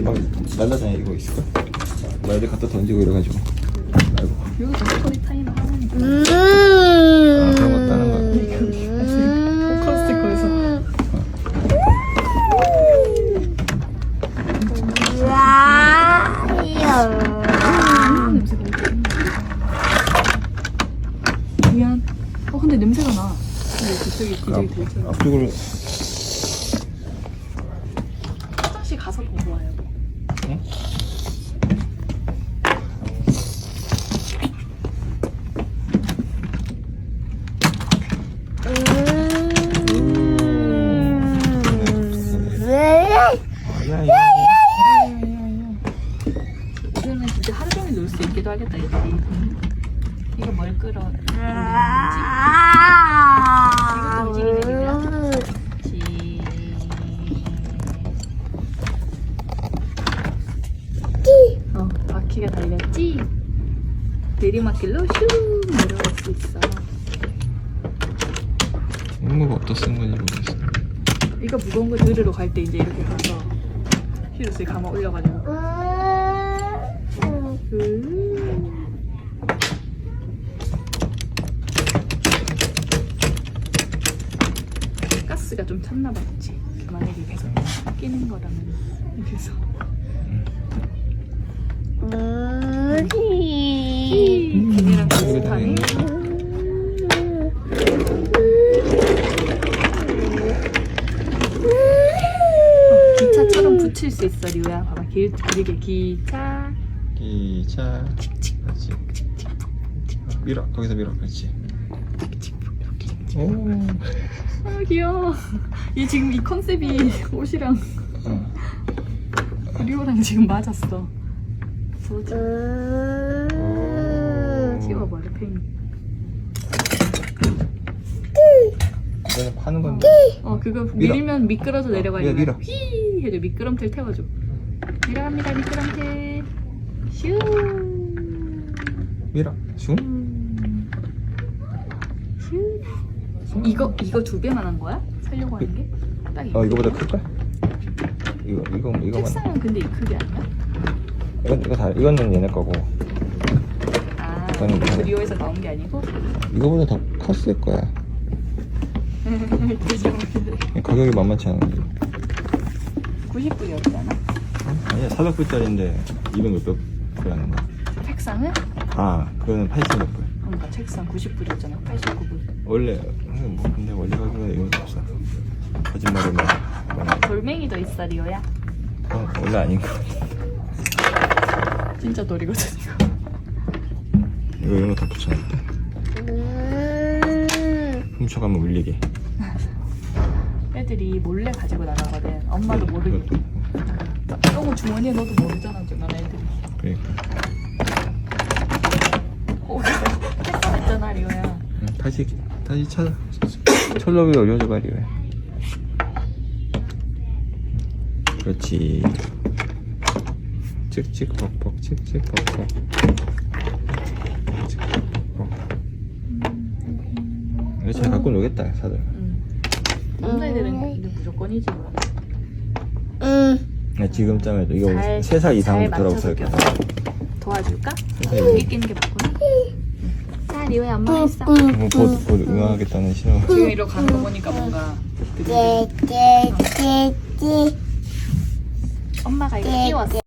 여기 막 날라다니고 있을까? 막 애들 갖다 던지고 이래가지고 아이고 여기서 스토리 타임 하는 음. 아, 그런 것도 하는 아, 냄새가 어나 근데 그쪽이 기저귀 들죠 앞쪽으로 화장실 가서 보고 와요 응? 바퀴가 달렸지? 내리막길로 슝 내려갈 수 있어. 이모가 어디다 쓴 건지 모르겠어 이거 무거운 거 들으러 갈 때 이제 이렇게 가서 휘루스에 감아 올려가지고. 음. 가스가 좀 찼나 봤지. 만약에 계속 끼는 거라면 그래서 걔네랑 비슷하네. 어, 기차처럼 붙일 수 있어 리우야. 봐봐 길 그리게 기차. 기차 그렇지 밀어 거기서 밀어 그렇지 오 아 귀여워. 얘 지금 이 컨셉이 옷이랑 어. 리오랑 지금 맞았어. 보자. 찍어버려 팽이. 이거는 파는 건데 어 그거 밀어. 밀면 미끄러져 내려가려면 밀어. 휘 해줘 미끄럼틀 태워줘. 내려갑니다 미끄럼틀. 슈. 밀어 슝 슈. 이거 이거 두 배만 한 거야? 살려고 하는 게? 딱 이거. 어 이거보다 클걸? 이거 이거 이거만 책상은 근데 이 크기 아니야? 이건 이거 다 이거는 얘네 거고 아, 그 다- 리오에서 나온 게 아니고? 이거보다 더 컸을 거야? 가격이 만만치 않은 게 90불이었잖아. 아니야 400불짜리인데 200 몇백 불하는 거. 책상은? 아 그거는 80몇 불. 그러니까 책상 90불이었잖아. 89불. 원래 뭐 근데 원래 가격은 이건 없어. 거짓말을 막. 막 돌멩이도 있어 리오야. 어, 원래 아닌 거. 진짜 돌이거든 이거. 이거 이런 거다 붙여놨대. 훔쳐가면 울리게. 애들이 몰래 가지고 나가거든. 엄마도 모르게. 이것도. 이런 거 주머니에 넣어도 모르잖아 지금 애들이. 그러니까. 오, 했잖아 리오야. 응, 다시 다시 찾아. 철로비 올려줘 봐 리오야. 그렇지. 찍찍 벅벅 찍찍 벅벅. 찍찍 벅벅. 이거 잘 갖고 놀겠다 사들. 응. 남자애들은 이게 무조건이지 뭐. 나 지금 짬에도 이거 잘- 3살 잘 이상부터라고 맞춰서 써있거든. 도와줄까? 네. 여기 끼는 게 맞구나. 자 리오야 엄마 했어. 뭐 곧, 곧 응원하겠다는 신호. 지금 이러고 가는 거 보니까 뭔가 엄마가 이거 끼웠어.